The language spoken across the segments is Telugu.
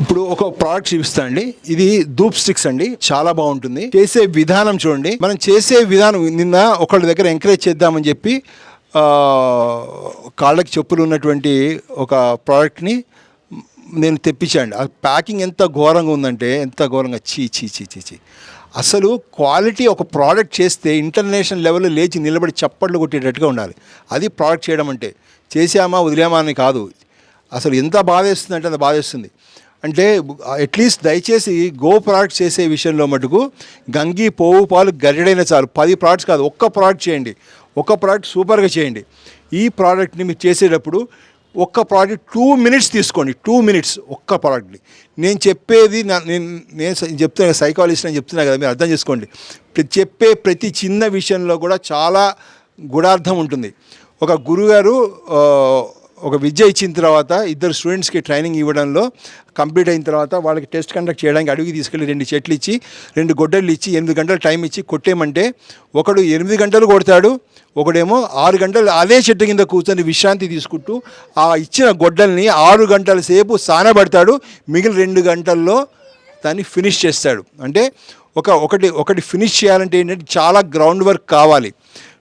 ఇప్పుడు ఒక ప్రోడక్ట్ చూపిస్తా అండి. ఇది ధూప్ స్టిక్స్ అండి. చాలా బాగుంటుంది. చేసే విధానం చూడండి. మనం చేసే విధానం నిన్న ఒకళ్ళ దగ్గర ఎంకరేజ్ చేద్దామని చెప్పి కాళ్ళకి చెప్పులు ఉన్నటువంటి ఒక ప్రోడక్ట్ని నేను తెప్పించాండి ఆ ప్యాకింగ్ ఎంత ఘోరంగా ఉందంటే ఎంత ఘోరంగా. చీ చీ చీ చీ చీ అసలు క్వాలిటీ ఒక ప్రోడక్ట్ చేస్తే ఇంటర్నేషనల్ లెవెల్లో లేచి నిలబడి చప్పట్లు కొట్టేటట్టుగా ఉండాలి. అది ప్రోడక్ట్ చేయడం అంటే చేసామా వదిలేమా అని కాదు. అసలు ఎంత బాధేస్తుంది అంటే అంత బాధేస్తుంది. అంటే అట్లీస్ట్ దయచేసి గో ప్రోడక్ట్ చేసే విషయంలో మటుకు గంగి పోవు పాలు గరిడైన చాలు. పది ప్రోడక్ట్స్ కాదు ఒక్క ప్రోడక్ట్ చేయండి. ఒక్క ప్రోడక్ట్ సూపర్గా చేయండి. ఈ ప్రోడక్ట్ని మీరు చేసేటప్పుడు ఒక్క ప్రోడక్ట్ టూ మినిట్స్ తీసుకోండి. టూ మినిట్స్ ఒక్క ప్రోడక్ట్ని. నేను చెప్పేది నేను నేను చెప్తున్నా సైకాలజిస్ట్ అని చెప్తున్నా కదా మీరు అర్థం చేసుకోండి. చెప్పే ప్రతి చిన్న విషయంలో కూడా చాలా గుడార్థం ఉంటుంది. ఒక గురుగారు ఒక విద్య ఇచ్చిన తర్వాత ఇద్దరు స్టూడెంట్స్కి ట్రైనింగ్ ఇవ్వడంలో కంప్లీట్ అయిన తర్వాత వాళ్ళకి టెస్ట్ కండక్ట్ చేయడానికి అడుగు తీసుకెళ్ళి రెండు చెట్లు ఇచ్చి రెండు గొడ్డళ్ళు ఇచ్చి ఎనిమిది గంటలు టైం ఇచ్చి కొట్టేయమంటే ఒకడు ఎనిమిది గంటలు కొడతాడు ఒకడేమో ఆరు గంటలు అదే చెట్టు కింద కూర్చొని విశ్రాంతి తీసుకుంటూ ఆ ఇచ్చిన గొడ్డల్ని ఆరు గంటల సేపు సానబడతాడు మిగిలిన రెండు గంటల్లో దాన్ని ఫినిష్ చేస్తాడు. అంటే ఒక ఒకటి ఒకటి ఫినిష్ చేయాలంటే ఏంటంటే చాలా గ్రౌండ్ వర్క్ కావాలి.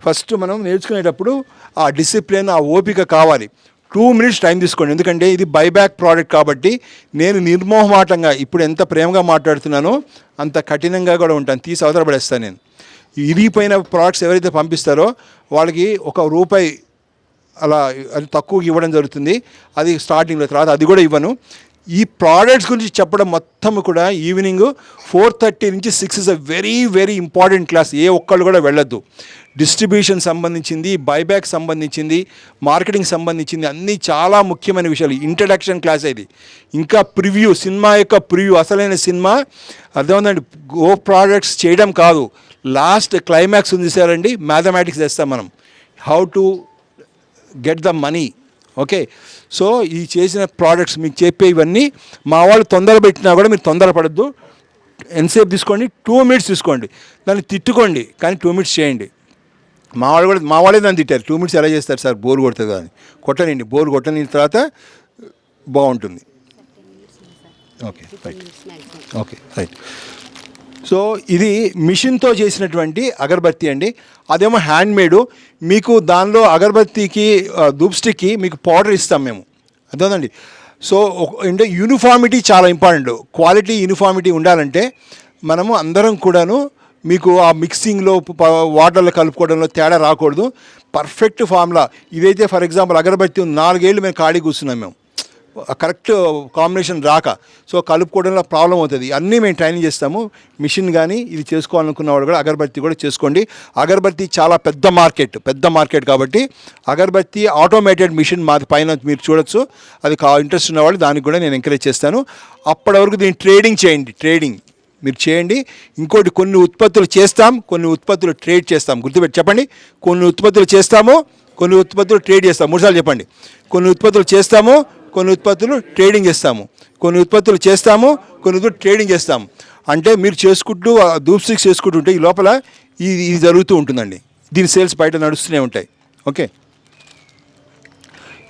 ఫస్ట్ మనం నేర్చుకునేటప్పుడు ఆ డిసిప్లిన్ ఆ ఓపిక కావాలి. టూ మినిట్స్ టైం తీసుకోండి. ఎందుకంటే ఇది బైబ్యాక్ ప్రోడక్ట్ కాబట్టి నేను నిర్మోహమాటంగా ఇప్పుడు ఎంత ప్రేమగా మాట్లాడుతున్నానో అంత కఠినంగా కూడా ఉంటాను. తీసి అవతల పడేస్తాను నేను. ఇరిగిపోయిన ప్రోడక్ట్స్ ఎవరైతే పంపిస్తారో వాళ్ళకి ఒక రూపాయి అలా అది తక్కువకి ఇవ్వడం జరుగుతుంది. అది స్టార్టింగ్లో తర్వాత అది కూడా ఇవ్వను. ఈ ప్రోడక్ట్స్ గురించి చెప్పడం మొత్తం కూడా ఈవినింగ్ ఫోర్ థర్టీ నుంచి six is a very very important class ఏ ఒక్కళ్ళు కూడా వెళ్ళొద్దు. డిస్ట్రిబ్యూషన్ సంబంధించింది బైబ్యాక్ సంబంధించింది మార్కెటింగ్ సంబంధించింది అన్నీ చాలా ముఖ్యమైన విషయాలు. ఇంట్రడక్షన్ క్లాస్ ఇది. ఇంకా ప్రివ్యూ సినిమా యొక్క ప్రివ్యూ అసలైన సినిమా. అర్థమైందండి గో ప్రోడక్ట్స్ చేయడం కాదు. లాస్ట్ క్లైమాక్స్ ఉంది సార్ అండి. మ్యాథమెటిక్స్ చేస్తాం మనం. How to get the money okay so ఈ చేసిన ప్రోడక్ట్స్ మీకు చెప్పే ఇవన్నీ మా వాళ్ళు తొందర పెట్టినా కూడా మీరు తొందరపడద్దు ఎంతసేపు తీసుకోండి? టూ మినిట్స్ తీసుకోండి. దాన్ని తిట్టుకోండి కానీ టూ మినిట్స్ చేయండి. మా వాళ్ళు కూడా మా వాళ్ళే దాన్ని తిట్టారు. టూ మినిట్స్ ఎలా చేస్తారు సార్? బోర్ కొడుతుంది అని. కొట్టనండి బోర్ కొట్టని తర్వాత బాగుంటుంది. Okay right okay right so ఇది మిషన్తో చేసినటువంటి అగరబత్తి అండి. అదేమో హ్యాండ్ మేడు మీకు దానిలో అగరబత్తికి దూప్స్టిక్కి ధూప్ స్టిక్కి మీకు పౌడర్ ఇస్తాం మేము. అర్థండి సో అంటే యూనిఫామిటీ చాలా ఇంపార్టెంట్. క్వాలిటీ యూనిఫామిటీ ఉండాలంటే మనము అందరం కూడాను మీకు ఆ మిక్సింగ్లో వాటర్లో కలుపుకోవడంలో తేడా రాకూడదు. Perfect formula. ఇదైతే ఫర్ ఎగ్జాంపుల్ అగరబత్తి నాలుగేళ్ళు మేము ఖాళీ కూర్చున్నాం మేము. కరెక్ట్ కాంబినేషన్ రాక. సో కలుపుకోవడంలో ప్రాబ్లం అవుతుంది. అన్నీ మేము ట్రైనింగ్ చేస్తాము. మిషన్ కానీ ఇది చేసుకోవాలనుకున్న వాడు కూడా అగరబత్తి కూడా చేసుకోండి. అగరబత్తి చాలా పెద్ద మార్కెట్ పెద్ద మార్కెట్ కాబట్టి అగరబత్తి ఆటోమేటెడ్ మిషన్ మాది పైన మీరు చూడొచ్చు. అది కా ఇంట్రెస్ట్ ఉన్నవాళ్ళు దానికి కూడా నేను ఎంకరేజ్ చేస్తాను. అప్పటి వరకు దీన్ని ట్రేడింగ్ చేయండి. ట్రేడింగ్ మీరు చేయండి. ఇంకోటి కొన్ని ఉత్పత్తులు చేస్తాం. కొన్ని ఉత్పత్తులు ట్రేడ్ చేస్తాం. గుర్తుపెట్టి చెప్పండి. కొన్ని ఉత్పత్తులు చేస్తాము. కొన్ని ఉత్పత్తులు ట్రేడ్ చేస్తాం. మూడుసార్లు చెప్పండి. కొన్ని ఉత్పత్తులు చేస్తాము. కొన్ని ఉత్పత్తులు ట్రేడింగ్ చేస్తాము. కొన్ని ఉత్పత్తులు చేస్తాము కొన్ని ఉత్పత్తులు ట్రేడింగ్ చేస్తాము. అంటే మీరు చేసుకుంటూ ఆ ధూప్ స్టిక్స్ చేసుకుంటుంటే ఈ లోపల ఇది ఇది జరుగుతూ ఉంటుందండి. దీని సేల్స్ బయట నడుస్తూనే ఉంటాయి. ఓకే?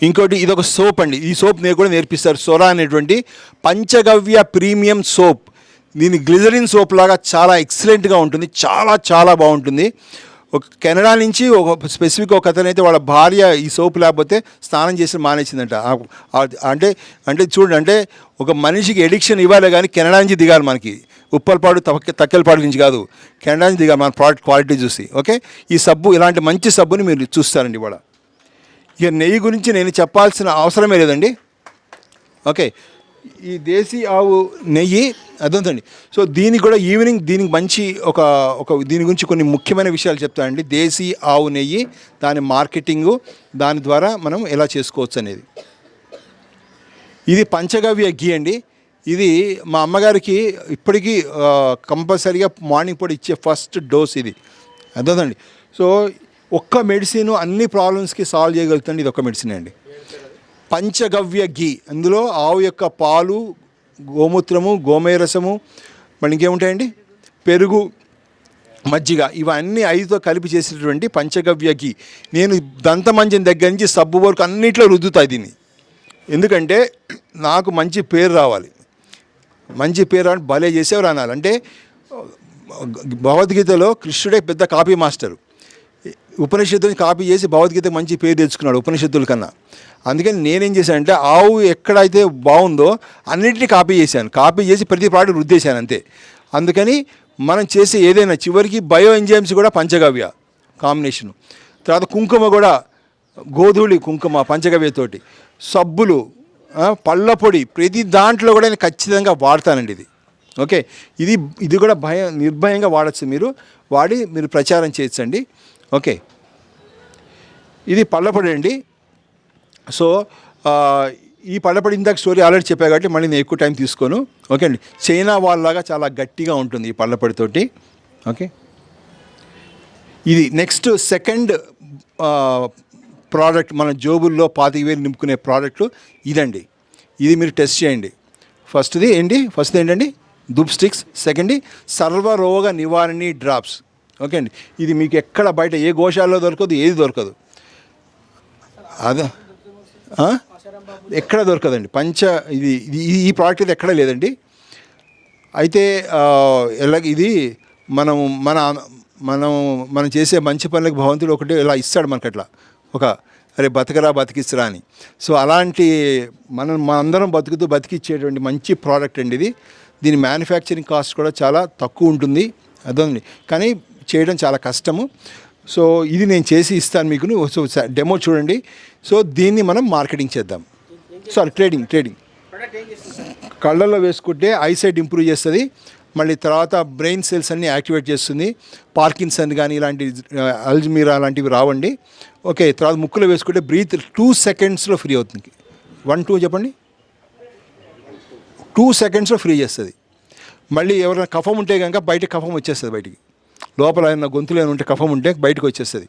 ఇంకోటి ఇది ఒక సోప్ అండి. ఈ సోప్ నేను కూడా నేర్పిస్తారు. సోరా అనేటువంటి పంచగవ్య ప్రీమియం సోప్ దీని గ్లిజరిన్ సోప్ లాగా చాలా ఎక్సలెంట్గా ఉంటుంది. చాలా చాలా బాగుంటుంది. ఒక కెనడా నుంచి ఒక స్పెసిఫిక్ ఒక అతను అయితే వాళ్ళ భార్య ఈ సోపు లేకపోతే స్నానం చేసి మానేసిందంట. అంటే అంటే చూడండి అంటే ఒక మనిషికి ఎడిక్షన్ ఇవ్వాలి కానీ కెనడా నుంచి దిగాలి మనకి. ఉప్పలపాడు తక్క తక్కెలపాడు నుంచి కాదు. కెనడా నుంచి దిగాలి మన ప్రోడక్ట్ క్వాలిటీ చూసి ఓకే? ఈ సబ్బు ఇలాంటి మంచి సబ్బుని మీరు చూస్తారండి ఇవాళ. ఇక నెయ్యి గురించి నేను చెప్పాల్సిన అవసరమే లేదండి. ఓకే? ఈ దేశీ ఆవు నెయ్యి అదంతండి. సో దీనికి కూడా ఈవినింగ్ దీనికి మంచి ఒక ఒక దీని గురించి కొన్ని ముఖ్యమైన విషయాలు చెప్తానండి. దేశీ ఆవు నెయ్యి దాని మార్కెటింగు దాని ద్వారా మనం ఎలా చేసుకోవచ్చు అనేది ఇది పంచగవ్య గీ అండి. ఇది మా అమ్మగారికి ఇప్పటికీ కంపల్సరీగా మార్నింగ్ పూట ఇచ్చే ఫస్ట్ డోస్ ఇది. అర్థండి సో ఒక్క మెడిసిన్ అన్ని ప్రాబ్లమ్స్కి సాల్వ్ చేయగలుగుతుంది ఇది ఒక మెడిసిన్ అండి. పంచగవ్య ఘీ. అందులో ఆవు యొక్క పాలు గోమూత్రము గోమేరసము మళ్ళీ ఇంకేముంటాయండి? పెరుగు మజ్జిగ. ఇవన్నీ ఐదుతో కలిపి చేసినటువంటి పంచగవ్య ఘీ. నేను దంతమంజన్ దగ్గర నుంచి సబ్బు వరకు అన్నిట్లో రుద్దుతాయి దీన్ని. ఎందుకంటే నాకు మంచి పేరు రావాలి. మంచి పేరు రావాలి భలే చేసేవారు అనాలి. అంటే భగవద్గీతలో కృష్ణుడే పెద్ద కాపీ మాస్టర్. ఉపనిషత్తుని కాపీ చేసి భగవద్గీత మంచి పేరు తెచ్చుకున్నాడు ఉపనిషత్తుల కన్నా. అందుకని నేనేం చేశానంటే ఆవు ఎక్కడైతే బాగుందో అన్నింటినీ కాపీ చేశాను. కాపీ చేసి ప్రతి ప్రోడక్ట్ రుద్దేశాను అంతే. అందుకని మనం చేసే ఏదైనా చివరికి బయో ఎంజైమ్స్ కూడా పంచగవ్య కాంబినేషను. తర్వాత కుంకుమ కూడా గోధుళి కుంకుమ పంచగవ్యతోటి సబ్బులు పళ్ళ పొడి ప్రతి దాంట్లో కూడా నేను ఖచ్చితంగా వాడతానండి ఇది. ఓకే? ఇది ఇది కూడా భయం నిర్భయంగా వాడచ్చు మీరు. వాడి మీరు ప్రచారం చేయొచ్చండి. ఓకే. ఇది పళ్ళపొడి అండి సో ఈ పళ్ళపొడి ఇందాక స్టోరీ ఆల్రెడీ చెప్పా కాబట్టి మళ్ళీ నేను ఎక్కువ టైం తీసుకోను. ఓకే అండి. చైనా వాళ్ళలాగా చాలా గట్టిగా ఉంటుంది ఈ పళ్ళపొడితోటి ఓకే. ఇది నెక్స్ట్ సెకండ్ ప్రోడక్ట్ మన జోబుల్లో పాతిక వేలు నింపుకునే ప్రోడక్ట్ ఇదండి. ఇది మీరు టెస్ట్ చేయండి. ఫస్ట్ది ఏంటి? ఫస్ట్ది ఏంటండి? దుప్ స్టిక్స్. సెకండ్ సర్వరోగ నివారణి డ్రాప్స్. ఓకే అండి. ఇది మీకు ఎక్కడ బయట ఏ గోశాలలో దొరకదు ఏది దొరకదు. అదే ఎక్కడ దొరకదండి. పంచ ఇది ఇది ఈ ప్రోడక్ట్ అయితే ఎక్కడ లేదండి. అయితే ఎలా ఇది మనం మన మనం మనం చేసే మంచి పనులకు భగవంతుడు ఒకటి ఇలా ఇస్తాడు మనకి అట్లా ఒక అరే బతకరా బతికిస్తురా అని. సో అలాంటి మనం మనందరం బతుకుతూ బతికిచ్చేటువంటి మంచి ప్రోడక్ట్ అండి ఇది. దీని మ్యానుఫ్యాక్చరింగ్ కాస్ట్ కూడా చాలా తక్కువ ఉంటుంది. అదండి కానీ చేయడం చాలా కష్టము. సో ఇది నేను చేసి ఇస్తాను మీకు. సో డెమో చూడండి. సో దీన్ని మనం మార్కెటింగ్ చేద్దాం. Sorry trading trading. కళ్ళల్లో వేసుకుంటే ఐసైట్ ఇంప్రూవ్ చేస్తుంది. మళ్ళీ తర్వాత బ్రెయిన్ సెల్స్ అన్ని యాక్టివేట్ చేస్తుంది. పార్కిన్సన్ కానీ ఇలాంటి అల్జమీరా లాంటివి రావండి. ఓకే తర్వాత ముక్కులో వేసుకుంటే బ్రీత్ టూ సెకండ్స్లో ఫ్రీ అవుతుంది. వన్ టూ చెప్పండి. టూ సెకండ్స్లో ఫ్రీ చేస్తుంది. మళ్ళీ ఎవరైనా కఫం ఉంటే కనుక బయట కఫం వచ్చేస్తుంది బయటికి. లోపల ఆయన గొంతులో ఏమైనా ఉంటే కఫం ఉంటే బయటకు వచ్చేస్తుంది.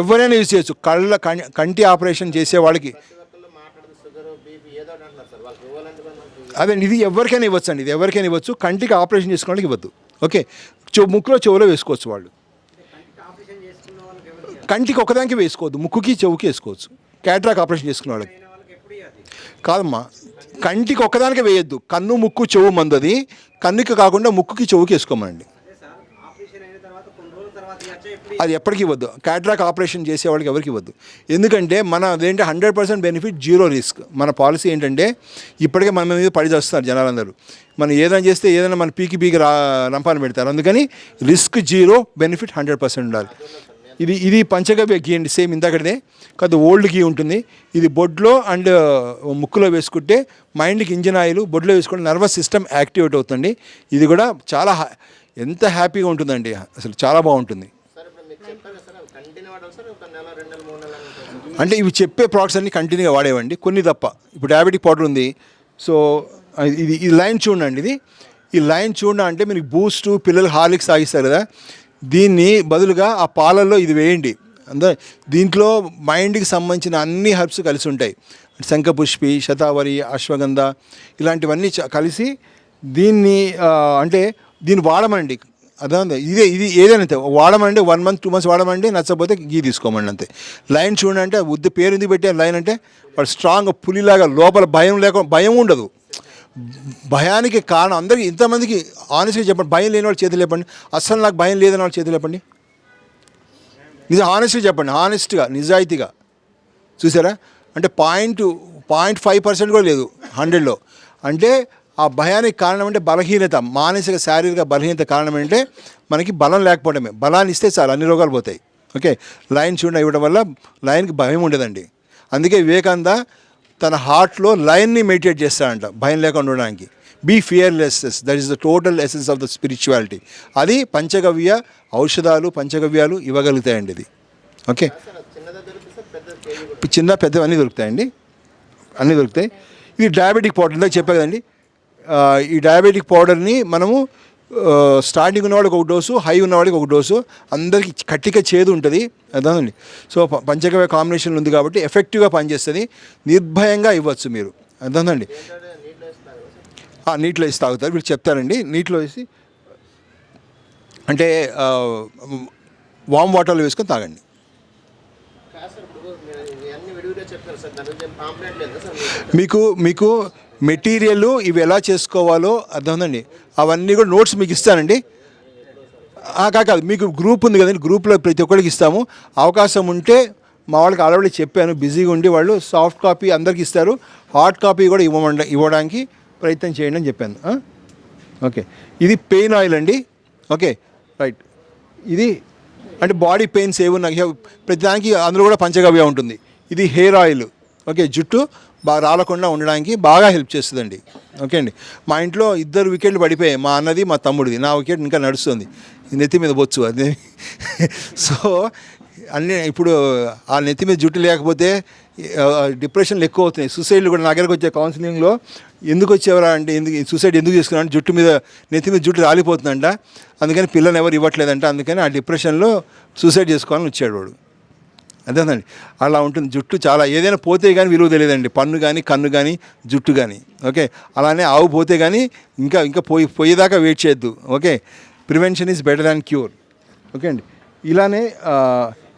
ఎవరైనా యూజ్ చేయొచ్చు. కళ్ళ కంటి ఆపరేషన్ చేసే వాళ్ళకి. అదే ఇది ఎవరికైనా ఇవ్వచ్చు అండి ఇది ఎవరికైనా ఇవ్వచ్చు. కంటికి ఆపరేషన్ చేసుకోవడానికి ఇవ్వద్దు. ఓకే. చెవు ముక్కులో చెవులో వేసుకోవచ్చు వాళ్ళు. కంటికి ఒకదానికి వేసుకోవద్దు. ముక్కుకి చెవుకి వేసుకోవచ్చు. క్యాట్రాక్ ఆపరేషన్ చేసుకున్న వాళ్ళకి. కాదమ్మా. కంటికి ఒకదానికి వేయొద్దు. కన్ను ముక్కు చెవు మందు అది కన్నుకి కాకుండా ముక్కుకి చెవుకి వేసుకోమనండి అదే సార్ ఆపరేషన్ అయిన తర్వాత కొన్ని రోజుల తర్వాత ఇవ్వచ్చా ఎప్పుడు అది ఎప్పటికీ ఇవ్వద్దు. క్యాట్రాక్ ఆపరేషన్ చేసే వాళ్ళకి ఎవరికి ఇవ్వద్దు. ఎందుకంటే మన అదేంటి hundred percent benefit zero risk మన పాలసీ ఏంటంటే ఇప్పటికే మన మీద పడి చేస్తున్నారు జనాలందరూ. మనం ఏదైనా చేస్తే ఏదైనా మన పీకి పీకి రా రంపాన పెడతారు. అందుకని risk zero benefit hundred percent ఉండాలి. ఇది ఇది పంచగవ్య గీ అండి సేమ్ ఇందాకనే కాదు ఓల్డ్ గీ ఉంటుంది. ఇది బొడ్లో అండ్ ముక్కులో వేసుకుంటే మైండ్కి ఇంజిన్ ఆయిల్ బొడ్లో వేసుకుంటే నర్వస్ సిస్టమ్ యాక్టివేట్ అవుతుంది. ఇది కూడా చాలా హా- ఎంత హ్యాపీగా ఉంటుందండి. అసలు చాలా బాగుంటుంది. అంటే ఇవి చెప్పే ప్రోడక్ట్స్ అన్ని కంటిన్యూగా వాడేవండి. కొన్ని తప్ప. ఇప్పుడు డయాబెటిక్ పౌడర్ ఉంది. సో ఇది ఈ లైన్ చూడండి ఇది. ఈ లైన్ చూడ అంటే మీరు బూస్ట్ పిల్లలు హార్లిక్స్ తాగిస్తారు కదా. దీన్ని బదులుగా ఆ పాలల్లో ఇది వేయండి. అందా దీంట్లో మైండ్కి సంబంధించిన అన్ని హెర్బ్స్ కలిసి ఉంటాయి. శంఖపుష్పి శతావరి అశ్వగంధ ఇలాంటివన్నీ కలిసి దీన్ని అంటే దీన్ని వాడమండి. అదే ఇదే ఇది ఏదైనా అంతే వాడమండి వన్ మంత్ టూ మంత్స్ వాడమండి నచ్చకపోతే గీ తీసుకోమండి అంతే. లైన్ చూడండి అంటే ఉద్ది పేరు ఎందుకు పెట్టే లైన్ అంటే వాడు స్ట్రాంగ్ పులిలాగా లోపల భయం లేకుండా భయం ఉండదు. భయానికి కారణం అందరికీ ఇంతమందికి ఆనెస్ట్గా చెప్పండి భయం లేని వాళ్ళు చేతులు లేపండి. అస్సలు నాకు భయం లేదని వాళ్ళు చేతులు లేపండి. నిజం ఆనెస్ట్గా చెప్పండి ఆనెస్ట్గా నిజాయితీగా. చూసారా? అంటే పాయింట్ పాయింట్ ఫైవ్ పర్సెంట్ కూడా లేదు హండ్రెడ్లో అంటే ఆ భయానికి కారణం అంటే బలహీనత మానసిక శారీరక బలహీనత కారణం అంటే మనకి బలం లేకపోవడమే. బలాన్ని ఇస్తే చాలు అన్ని రోగాలు పోతాయి. ఓకే? లైన్ చూడ ఇవ్వడం వల్ల లైన్కి భయం ఉండదండి. అందుకే వివేకానంద తన హార్ట్లో లైన్ని మెడిటేట్ చేస్తాడంట భయం లేకుండా ఉండడానికి. Be fearlessness that is the total essence of the spirituality అది పంచగవ్య ఔషధాలు పంచగవ్యాలు ఇవ్వగలుగుతాయండి ఇది. ఓకే? చిన్న పెద్ద అన్నీ దొరుకుతాయండి. అన్నీ దొరుకుతాయి. ఇది డయాబెటిక్ పౌడర్ ఇందాక చెప్పా కదండి. ఈ డయాబెటిక్ పౌడర్ని మనము స్టార్టింగ్ ఉన్నవాడికి ఒక డోసు హై ఉన్నవాడికి ఒక డోసు అందరికి కట్టిక చేదు ఉంటుంది. అర్థమండి సో పంచగవ్య కాంబినేషన్ ఉంది కాబట్టి ఎఫెక్టివ్గా పనిచేస్తుంది. నిర్భయంగా ఇవ్వచ్చు మీరు. ఏంటంటే నీటిలో వేసి తాగుతారు. వీళ్ళు చెప్తారండి. నీటిలో వేసి అంటే వామ్ వాటర్లో వేసుకొని తాగండి. మీరు? మీకు మీకు మెటీరియల్ ఇవి ఎలా చేసుకోవాలో అర్థమైందండి అవన్నీ కూడా నోట్స్ మీకు ఇస్తానండి. కాదు మీకు గ్రూప్ ఉంది కదండి గ్రూప్లో ప్రతి ఒక్కరికి ఇస్తాము. అవకాశం ఉంటే మా వాళ్ళకి ఆల్రెడీ చెప్పాను బిజీగా ఉండి వాళ్ళు సాఫ్ట్ కాపీ అందరికి ఇస్తారు. హార్డ్ కాపీ కూడా ఇవ్వమండ ఇవ్వడానికి ప్రయత్నం చేయండి అని చెప్పాను. ఓకే. ఇది పెయిన్ ఆయిల్ అండి. ఓకే. రైట్. ఇది అంటే బాడీ పెయిన్స్ ఏమున్నా ప్రతి దానికి అందులో కూడా పంచగవ్య ఉంటుంది. ఇది హెయిర్ ఆయిల్. ఓకే జుట్టు బాగా రాలకుండా ఉండడానికి బాగా హెల్ప్ చేస్తుందండి. ఓకే అండి? మా ఇంట్లో ఇద్దరు వికెట్లు పడిపోయాయి. మా అన్నది మా తమ్ముడిది. నా వికెట్ ఇంకా నడుస్తుంది. నెత్తి మీద బొచ్చు అది. సో అన్నీ ఇప్పుడు ఆ నెత్తి మీద జుట్టు లేకపోతే డిప్రెషన్లు ఎక్కువ అవుతున్నాయి. సూసైడ్లు కూడా నా దగ్గరకు వచ్చే కౌన్సిలింగ్లో ఎందుకు వచ్చేవరా అంటే ఎందుకు సూసైడ్ ఎందుకు చేసుకున్నా అంటే జుట్టు మీద నెత్తి మీద జుట్టు రాలిపోతుందంట. అందుకని పిల్లలు ఎవరు ఇవ్వట్లేదంట. అందుకని ఆ డిప్రెషన్లో సూసైడ్ చేసుకోవాలని వచ్చాడు వాడు. అదేనండి అలా ఉంటుంది. జుట్టు చాలా ఏదైనా పోతే కానీ విలువ తెలియదండి. పన్ను కానీ కన్ను కానీ జుట్టు కానీ ఓకే? అలానే ఆవు పోతే కానీ ఇంకా ఇంకా పోయి పోయేదాకా వెయిట్ చేయొద్దు. Okay? Prevention is better than cure okay అండి. ఇలానే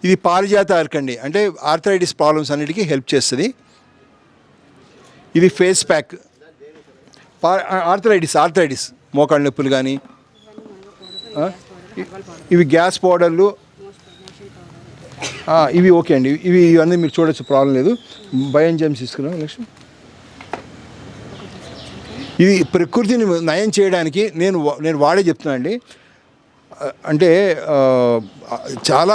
ఇది పారిజాత అరకండి అండి. అంటే ఆర్థరైటిస్ ప్రాబ్లమ్స్ అన్నిటికీ హెల్ప్ చేస్తుంది. ఇది ఫేస్ ప్యాక్ పా ఆర్థరైటిస్ ఆర్థరైటిస్ మోకాళ్ళ నొప్పులు కానీ ఇవి గ్యాస్ పౌడర్లు ఇవి ఓకే అండి. ఇవి ఇవన్నీ మీరు చూడొచ్చు ప్రాబ్లం లేదు. భయం జెమ్స్ తీసుకున్నాం లక్ష్మి? ఇది ప్రకృతిని నయం చేయడానికి నేను నేను వాడే చెప్తున్నా అండి. అంటే చాలా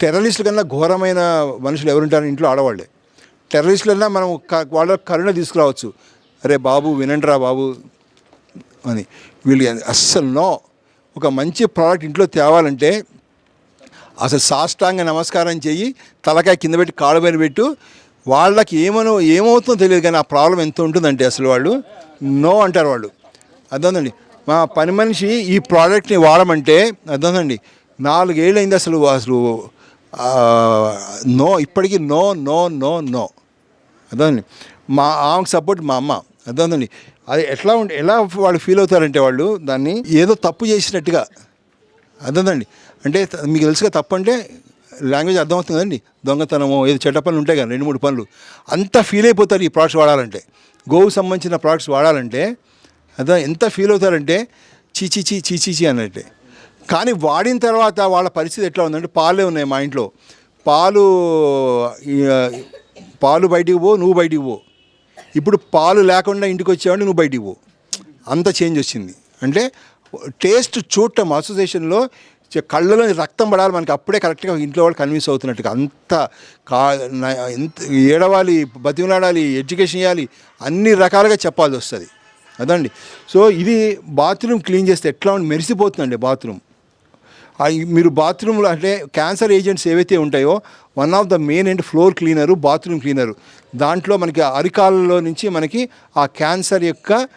టెర్రరిస్టుల కన్నా ఘోరమైన మనుషులు ఎవరుంటారు ఇంట్లో ఆడవాళ్ళే. టెర్రరిస్టులన్నా మనం వాళ్ళ కరుణ తీసుకురావచ్చు. అరే బాబు వినండిరా బాబు అని. వీళ్ళు అస్సలు నో. ఒక మంచి ప్రోడక్ట్ ఇంట్లో తేవాలంటే అసలు సాష్టాంగ నమస్కారం చెయ్యి తలకాయ కింద పెట్టి కాళ్ళ పైన పెట్టు. వాళ్ళకి ఏమనో ఏమవుతుందో తెలియదు కానీ ఆ ప్రాబ్లం ఎంత ఉంటుందంటే అసలు వాళ్ళు? నో అంటారు వాళ్ళు. అర్థందండి మా పని మనిషి ఈ ప్రోడక్ట్ని వాడమంటే అర్థందండి నాలుగేళ్ళైంది అసలు అసలు నో ఇప్పటికీ నో నో నో నో. అర్థండి మా ఆమెకు సపోర్ట్ మా అమ్మ. అర్థందండి అది ఎట్లా ఉంటే ఎలా వాళ్ళు ఫీల్ అవుతారంటే వాళ్ళు దాన్ని ఏదో తప్పు చేసినట్టుగా. అర్థందండి అంటే మీకు తెలుసుగా తప్పంటే లాంగ్వేజ్ అర్థమవుతుంది కదండి. దొంగతనము ఏదో చెడ్డ పనులు ఉంటాయి కదా రెండు మూడు పనులు. అంత ఫీల్ అయిపోతారు ఈ ప్రోడక్ట్స్ వాడాలంటే. గోవుకు సంబంధించిన ప్రోడక్ట్స్ వాడాలంటే అర్థం ఎంత ఫీల్ అవుతారంటే చీచి చీ చీ చీ అన్నట్టే. కానీ వాడిన తర్వాత వాళ్ళ పరిస్థితి ఎట్లా ఉందంటే పాలే ఉన్నాయి మా ఇంట్లో. పాలు పాలు బయటికి పో నువ్వు బయటికి పో. ఇప్పుడు పాలు లేకుండా ఇంటికి వచ్చావంటే నువ్వు బయటికి పో. అంత చేంజ్ వచ్చింది. అంటే టేస్ట్ చూడటం అసోసియేషన్లో కళ్ళలో రక్తం పడాలి మనకి. అప్పుడే కరెక్ట్గా ఇంట్లో వాళ్ళు కన్విన్స్ అవుతున్నట్టుగా. అంత కా న- ఎంత ఏడవాలి బతిమలాడాలి ఎడ్యుకేషన్ ఇవ్వాలి అన్ని రకాలుగా చెప్పాల్సి వస్తుంది. అదండి. సో ఇది బాత్రూమ్ క్లీన్ చేస్తే ఎట్లా ఉండి మెరిసిపోతుందండి బాత్రూమ్. మీరు బాత్రూంలో అంటే క్యాన్సర్ ఏజెంట్స్ ఏవైతే ఉంటాయో one of the main and floor cleaner bathroom cleaner. దాంట్లో మనకి అరికాలలో నుంచి మనకి ఆ క్యాన్సర్ యొక్క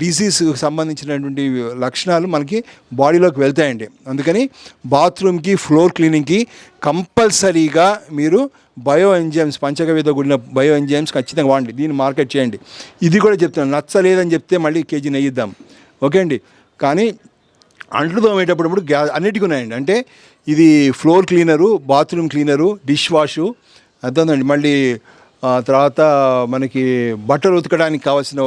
డిసీజ్కి సంబంధించినటువంటి లక్షణాలు మనకి బాడీలోకి వెళ్తాయండి. అందుకని బాత్రూమ్కి ఫ్లోర్ క్లీనింగ్కి కంపల్సరీగా మీరు బయో ఎంజైమ్స్ పంచగవ్యతో కూడిన బయో ఎంజైమ్స్ ఖచ్చితంగా వాడండి. దీన్ని మార్కెట్ చేయండి. ఇది కూడా చెప్తున్నాను. నచ్చలేదని చెప్తే మళ్ళీ కేజీ నెయ్యిద్దాం ఓకే అండి? కానీ అంట్లు తోమేటప్పుడు గ్యా అన్నిటికీ ఉన్నాయండి. అంటే ఇది floor cleaner bathroom cleaner dish wash అర్థందండి మళ్ళీ తర్వాత మనకి బట్టలు ఉతకడానికి కావాల్సిన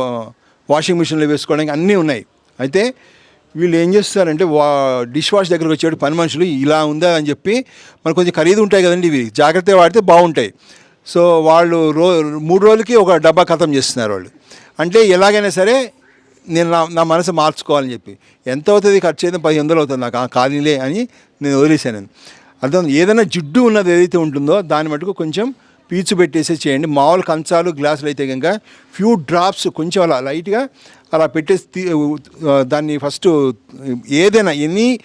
వాషింగ్ మిషన్లో వేసుకోవడానికి అన్నీ ఉన్నాయి. అయితే వీళ్ళు ఏం చేస్తారంటే వా డిష్ వాష్ దగ్గరకు వచ్చేటప్పుడు పని మనుషులు ఇలా ఉందా? అని చెప్పి మనకు కొంచెం ఖరీదు ఉంటాయి కదండి ఇవి జాగ్రత్తగా వాడితే బాగుంటాయి. సో వాళ్ళు రో మూడు రోజులకి ఒక డబ్బా ఖతం చేస్తున్నారు వాళ్ళు. అంటే ఎలాగైనా సరే నేను నా నా మనసు మార్చుకోవాలని చెప్పి ఎంత అవుతుంది ఖర్చు అయితే పది వందలు అవుతుంది నాకు ఆ ఖాళీలే అని నేను వదిలేశాను. అర్థం ఏదైనా జిడ్డు ఉన్నది ఏదైతే ఉంటుందో దాన్ని మటుకు కొంచెం పీచు పెట్టేసి చేయండి. మామూలు కంచాలు గ్లాసులు అయితే కనుక ఫ్యూ డ్రాప్స్ కొంచెం అలా లైట్గా అలా పెట్టేసి తీ- దాన్ని ఫస్ట్ ఏదైనా ఎన్ని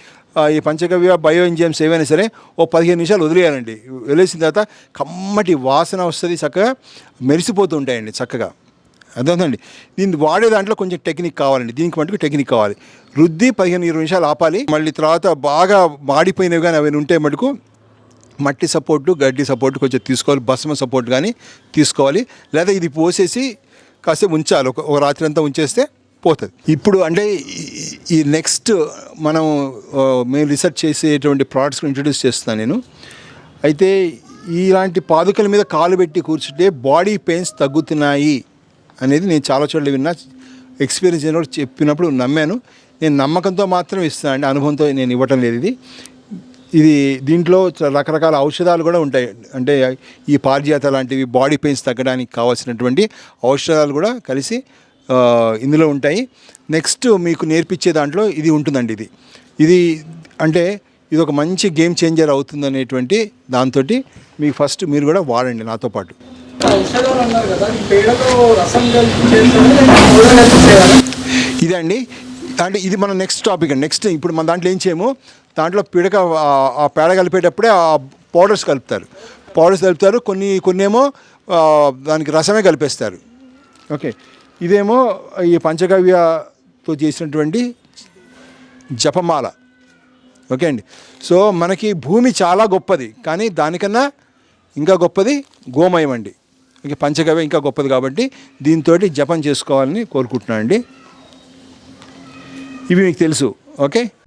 ఈ పంచగవ్య బయో ఎంజిఎమ్స్ ఏవైనా సరే ఓ పదిహేను నిమిషాలు వదిలేయాలండి. వదిలేసిన తర్వాత కమ్మటి వాసన వస్తుంది చక్కగా మెరిసిపోతూ ఉంటాయండి చక్కగా. అర్థమవుతుందండి? దీన్ని వాడే దాంట్లో కొంచెం టెక్నిక్ కావాలండి. దీనికి మటుకు టెక్నిక్ కావాలి. రుద్ది పదిహేను ఇరవై నిమిషాలు ఆపాలి. మళ్ళీ తర్వాత బాగా మాడిపోయినవి కానీ అవి ఉంటే మటుకు మట్టి సపోర్టు గడ్డి సపోర్ట్ కొంచెం తీసుకోవాలి భస్మ సపోర్ట్ కానీ తీసుకోవాలి. లేదా ఇది పోసేసి కాసేపు ఉంచాలి ఒక ఒక రాత్రి అంతా ఉంచేస్తే పోతుంది. ఇప్పుడు అంటే ఈ- నెక్స్ట్ మనం మేము రీసెర్చ్ చేసేటువంటి ప్రోడక్ట్స్ ఇంట్రడ్యూస్ చేస్తున్నాను నేను. అయితే ఇలాంటి పాదుకల మీద కాలు పెట్టి కూర్చుంటే బాడీ పెయిన్స్ తగ్గుతున్నాయి అనేది నేను చాలా చోట్ల విన్నా. ఎక్స్పీరియన్స్ చెప్పినప్పుడు నమ్మాను. నేను నమ్మకంతో మాత్రం ఇస్తాను అండి అనుభవంతో నేను ఇవ్వటం లేదు ఇది. ఇది దీంట్లో రకరకాల ఔషధాలు కూడా ఉంటాయి. అంటే ఈ పారిజాత లాంటివి బాడీ పెయిన్స్ తగ్గడానికి కావాల్సినటువంటి ఔషధాలు కూడా కలిసి ఇందులో ఉంటాయి. నెక్స్ట్ మీకు నేర్పించే దాంట్లో ఇది ఉంటుందండి ఇది. ఇది అంటే ఇది ఒక మంచి గేమ్ చేంజర్ అవుతుంది అనేటువంటి దాంతో మీకు ఫస్ట్ మీరు కూడా వాడండి నాతో పాటు. ఇదండి. అంటే ఇది మన నెక్స్ట్ టాపిక్ అండి. నెక్స్ట్ ఇప్పుడు మన దాంట్లో ఏం చేయము? దాంట్లో పిడక ఆ- పేడ కలిపేటప్పుడే ఆ పౌడర్స్ కలుపుతారు. పౌడర్స్ కలుపుతారు కొన్ని కొన్ని ఏమో దానికి రసమే కలిపేస్తారు. ఓకే. ఇదేమో ఈ పంచగవ్యతో చేసినటువంటి జపమాల. ఓకే అండి. సో మనకి భూమి చాలా గొప్పది కానీ దానికన్నా ఇంకా గొప్పది గోమయం అండి. ఓకే పంచగవ్య ఇంకా గొప్పది కాబట్టి దీంతో జపం చేసుకోవాలని కోరుకుంటున్నాను అండి. ఇవి మీకు తెలుసు. ఓకే?